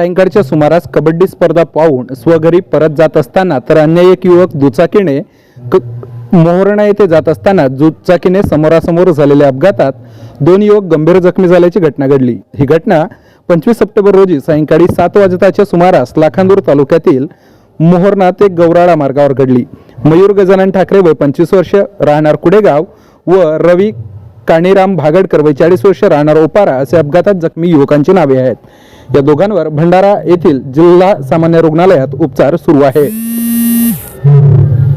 सायंकाळच्या सुमारास कबड्डी स्पर्धा पाहून स्वघरी परत जात असताना तर अन्य एक युवक दुचाकीने मोहरणा येथे जात असताना दुचाकीने समोरासमोर झालेल्या अपघातात दोन युवक गंभीर जखमी झाल्याची घटना घडली. ही घटना पंचवीस सप्टेंबर रोजी सायंकाळी सात वाजताच्या सुमारास लाखांदूर तालुक्यातील मोहरणा ते गौराळा मार्गावर घडली. मयूर गजानन ठाकरे वय पंचवीस वर्ष राहणार कुडेगाव व रवी काणीराम भागडकर वय चाळीस वर्ष राहणार ओपारा असे अपघातात जखमी युवकांची नावे आहेत. या दोघांवर भंडारा येथील जिल्हा सामान्य रुग्णालयात उपचार सुरू आहे.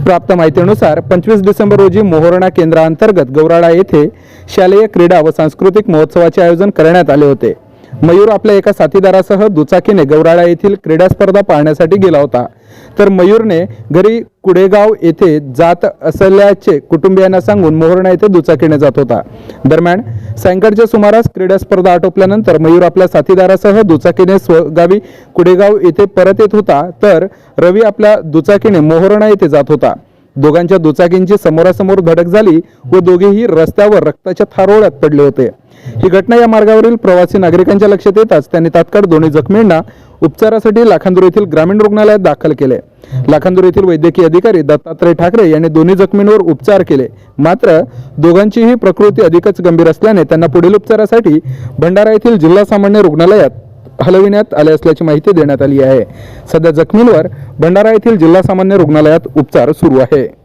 प्राप्त माहितीनुसार पंचवीस डिसेंबर रोजी मोहरणा केंद्राअंतर्गत गौराळा येथे शालेय क्रीडा व सांस्कृतिक महोत्सवाचे आयोजन करण्यात आले होते. मयूर आपल्या एका साथीदारासह दुचाकीने गौराळा येथील क्रीडा स्पर्धा पाहण्यासाठी गेला होता. तर मयूरने घरी कुडेगाव येथे जात असल्याचे कुटुंबियांना सांगून मोहरणा येथे दुचाकीने जात होता. दरम्यान सायंकाळच्या सुमारास क्रीडा स्पर्धा आटोपल्यानंतर मयूर आपल्या साथीदारासह दुचाकीने स्वगावी कुडेगाव येथे परत येत होता तर रवी आपल्या दुचाकीने मोहरणा येथे जात होता. दोघांच्या दुचाकींची समोरासमोर धडक झाली व दोघेही रस्त्यावर रक्ताच्या थारोळ्यात पडले होते. ही घटना या मार्गावरील प्रवासी नागरिकांच्या लक्षात येताच त्यांनी तात्काळ दोन्ही जखमींना उपचारासाठी लाखांदूर येथील ग्रामीण रुग्णालयात दाखल केले. लाखांदूर येथील वैद्यकीय अधिकारी दत्तात्रय ठाकरे यांनी दोन्ही जखमींवर उपचार केले. मात्र दोघांचीही प्रकृती अधिकच गंभीर असल्याने त्यांना पुढील उपचारासाठी भंडारा येथील जिल्हा सामान्य रुग्णालयात हलविण्यात आले असल्याची माहिती देण्यात आली आहे. सध्या जखमींवर भंडारा येथील जिल्हा सामान्य रुग्णालयात उपचार सुरू आहे.